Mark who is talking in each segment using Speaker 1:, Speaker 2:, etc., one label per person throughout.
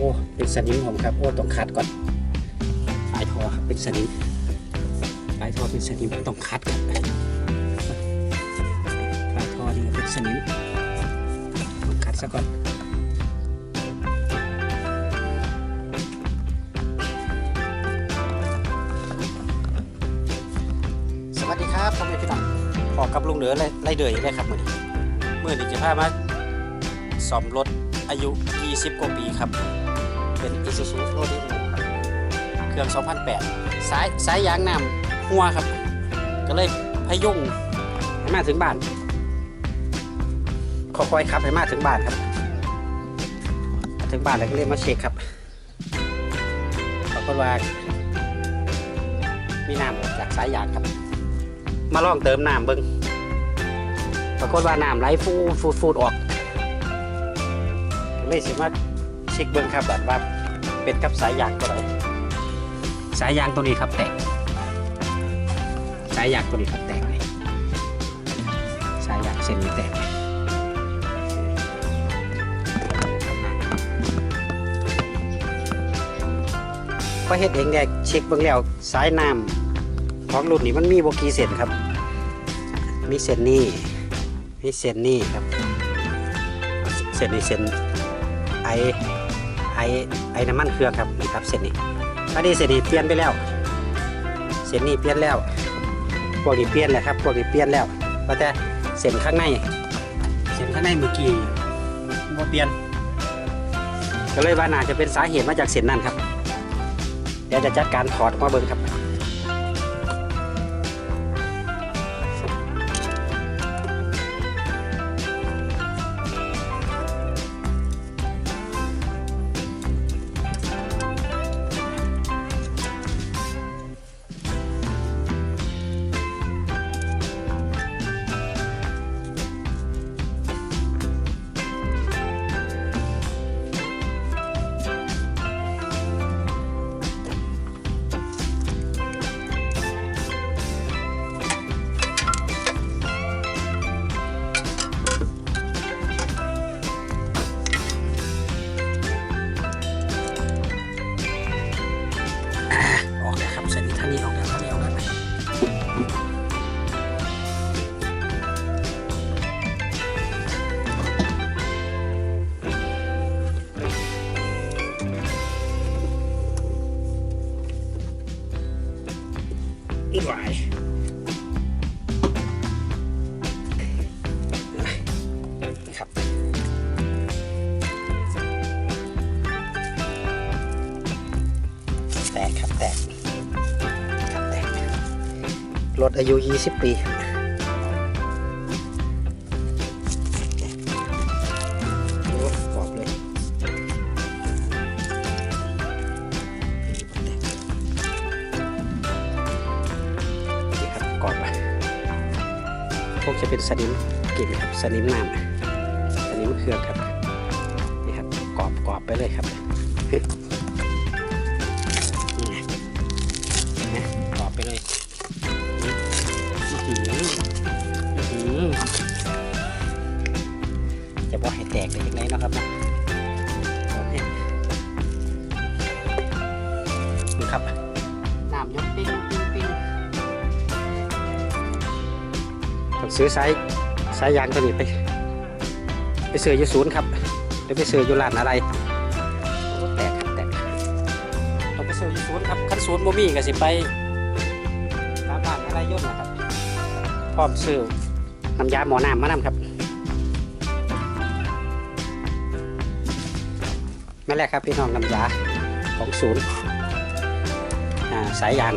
Speaker 1: อ้เป็นสนิมผมครับ โอ้ต้องคัดก่อนปลายทอครับเป็นสนิมปลายทอเป็นสนิมต้องคัดก่อนปลายทอนี่เป็นสนิมต้องคัดซะก่อนสวัสดีครับพ่อแม่พี่น้องพอกับลุงเหนือไล่ไล่เดือยได้ครับมือนี้มือนี้จะพามาซ่อมรถอายุ 20 กว่าปีครับ เป็น Isuzu Rodeo เครื่อง 2008 สายสายยางน้ำหัวครับ ก็เลยพยุงให้มาถึงบ้านค่อยๆขับให้มาถึงบ้านครับ ถึงบ้านแล้วก็เรียกมาเช็คครับปรากฏว่ามีน้ำออกจากสายยางครับ มาลองเติมน้ำเบิ้งปรากฏว่าน้ำไหลฟูฟูฟูดออกเลยสิมาเช็คเบิ้งครับแบบว่าเป็นกับสายยางตัวไหนสายยางตัวนี้ครับแตก สายยางตัวนี้ครับแตกเลยสายยางเส้นนี้แตกเลยพอเฮ็ดเองเนี่ยเช็คเบิ่งแล้วสายน้ำของรุ่นนี้มันมีบกี่เส้นครับ มีเส้นนี้มีเส้นนี้ครับเส้นนี้เส้นไอไอไอน้ำมันเครื่องครับนี่ครับเส้นนี้อันนี้เส้นนี้เปลี่ยนไปแล้ว เส้นนี้เปลี่ยนแล้วพวกนี้เปลี่ยนแล้วครับพวกนี้เปลี่ยนแล้วว่าแต่เส้นข้างในเส้นข้างในเมื่อกี้บ่เปลี่ยนก็เลยว่าน่าจะเป็นสาเหตุมาจากเส้นนั่นครับเดี๋ยวจะจัดการถอดมาเบิ้งครับ อายุ 20 ปีกรอบเลยนี่ครับกรอบอะพวกจะเป็นสนิมกลิ่นครับสนิมน้ำสนิมเครื่องครับนี่ครับกรอบกรอบไปเลยครับ ซื้อสายสายยางตัวนี้ไป ไปซื้ออยู่ศูนย์ครับหรือไปซื้ออยู่ร้านอะไรแตกแตกต้องไปซื้อที่ศูนย์ครับคันศูนย์บ่มีก็สิไปตามบ้านอะไรย่นนะครับพร้อมซื้อน้ำยาหมอน้ำมานำครับนั่นแหละครับพี่น้องน้ำยาของศูนย์สายยาง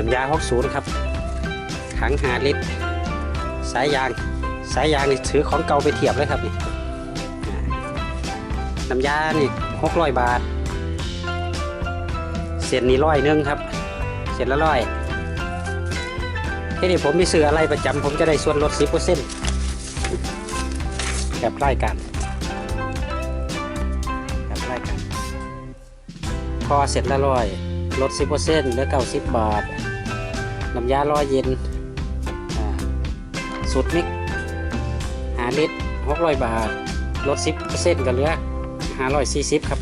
Speaker 1: น้ำยาของศูนย์ครับถังหาลิตร สายยาง สายยางนี่ถือของเก่าไปเทียบเลยครับนี่น้ำยานี่หกร้อยบาท เศษนี่ร้อยหนึงครับเศษละร้อยที่นี่ผมมีซื้ออะไรประจำผมจะได้ส่วนลดสิบเปอร์เซ็นต์แบบรายการแบบรายการพอเสร็จละร้อยลดสิบเปอร์เซ็นต์เหลือเก้าสิบบาท น้ำยาร้อยเย็นสูตรมิกหาลิตรหกร้อยบาท ลดสิบเปอร์เซ็นต์ก็เหลือห้าร้อยสี่สิบครับ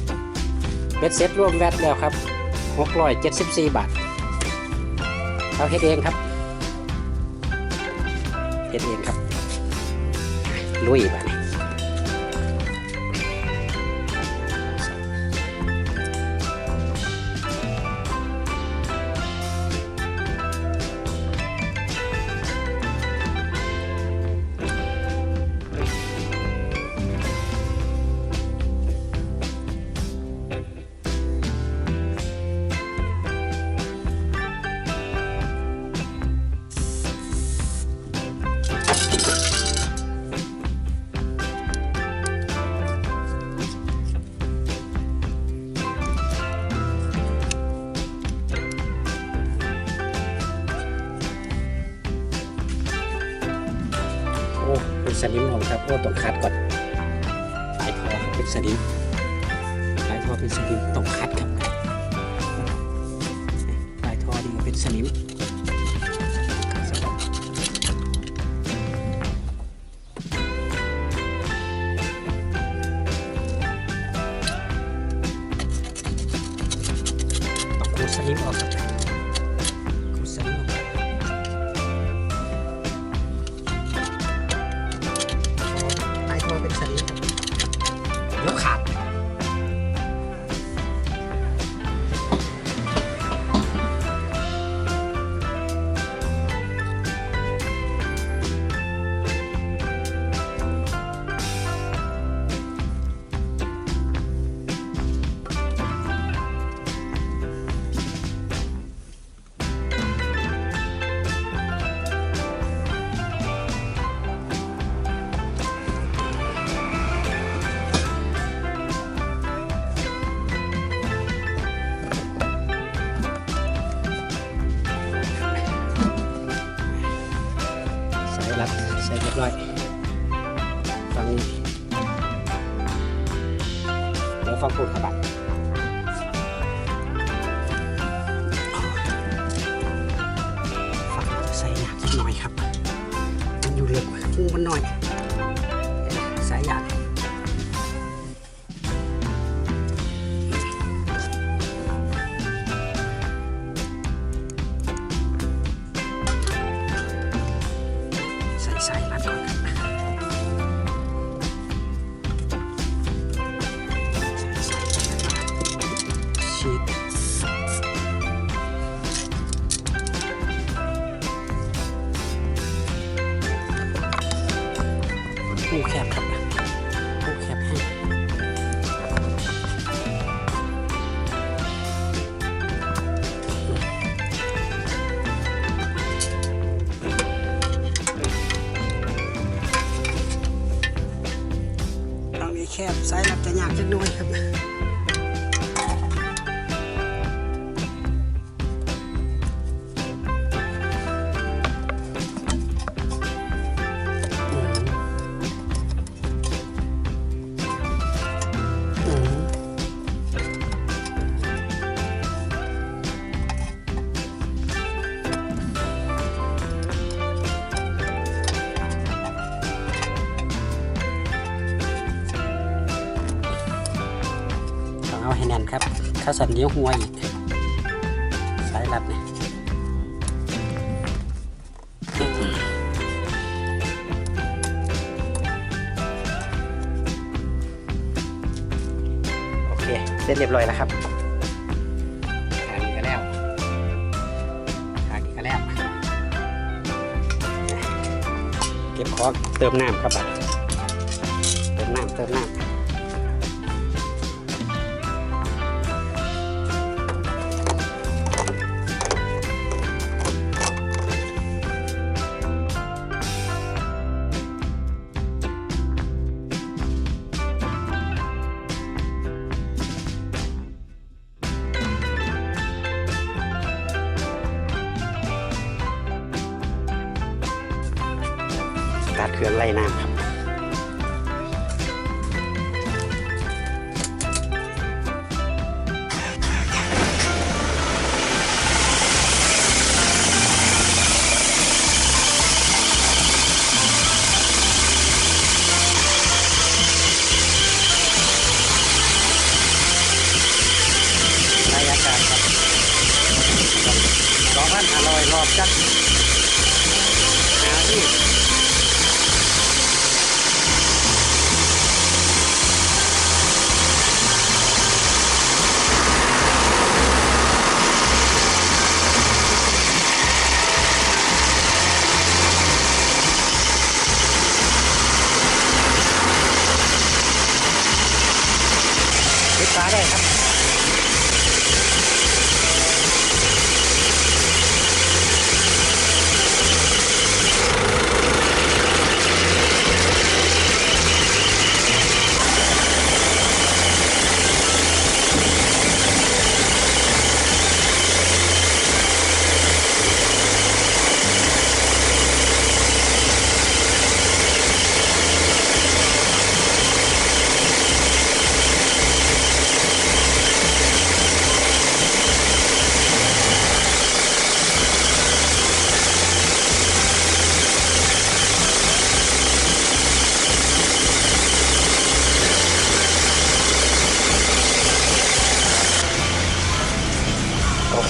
Speaker 1: เบ็ดเซ็ตรวมแวตแล้วครับหกร้อยเจ็ดสิบสี่บาทเราเฮ็ดเองครับเฮ็ดเองครับลุยบ้าน อ้เป็นสนิมของครับโอ้ต้องคัดก่อนปลายทอเป็นสนิมปลายทอเป็นสนิมต้องคัดครับปลายทอนี่ก็เป็นสนิมต้องขูสนิมออก อยู่เรือกว่ามันหน่อย แคบสายลับจะยากจักหน่อยครับ ต้องเอนนครับถ้าสันเดียวหัวอีกสายรัดเนี่ยโอเค เสร็จเรียบร้อยแล้วครับทางนี้ก็แล้วทางนี้ก็แล้ว เก็บของเติมน้ำครับเติมน้ำเติมน้ำ ขื่อนไล่น้ำครับ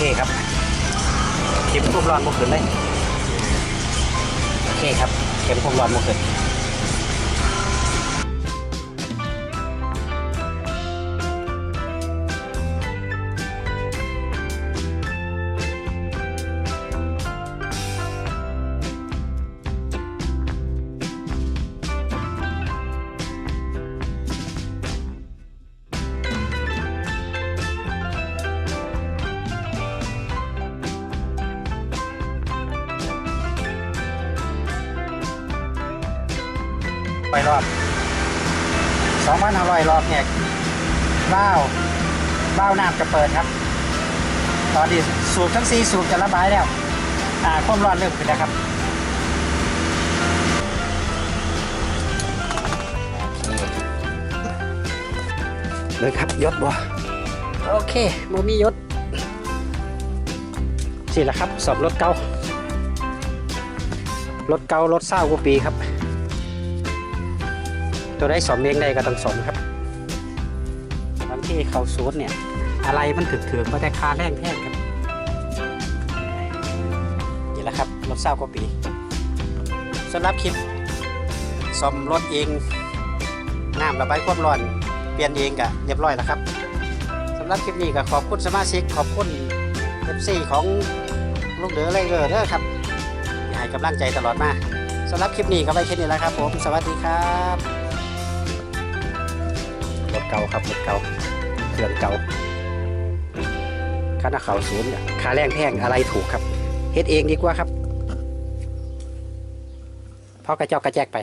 Speaker 1: คครับเข็มพวกร้อนบ่ขึ้นเลยโอเคครับเข็มพวกร้อนบ่ขึ้น รอบสองพันห้าร้อยรอบเนี่ยบ้าวบ้าวน้ำจะเปิดครับ ตอนนี้สูบทั้งสี่สูบจะระบายแล้วอ่าความร้อนเริ่มขึ้นแล้วครับเลยครับยศบ่โอเคโมมียศสิละครับสอบรถเก่ารถเก่ารถเศร้ากว่าปีครับ ตัวได้สอมเองได้ก็ต้องสอมครับบางที่เขาซูดเนี่ย อะไรมันถึกถึกมาแต่คาแรงแท่งครับนี่แหละครับรถเศร้ากว่าปีสำหรับคลิปซ่อมรถเองน้ำระบายความร้อน เปลี่ยนเองกะเรียบร้อยแล้วครับสำหรับคลิปนี้ก็ขอบคุณสมาชิกขอบคุณเอฟซีของลูกเดือไรเกอร์เด้อครับให้กำลังใจตลอดมาสำหรับคลิปนี้ก็ไว้แค่นี้แล้วครับผม สวัสดีครับ รถเก่าครับรถเก่าเครื่องเก่าค่าหน้าเขาศูนย์เนี่ยค่าแรงแพงอะไรถูกครับเฮ็ดเองดีกว่าครับเพราะกระเจอกกระแจกไป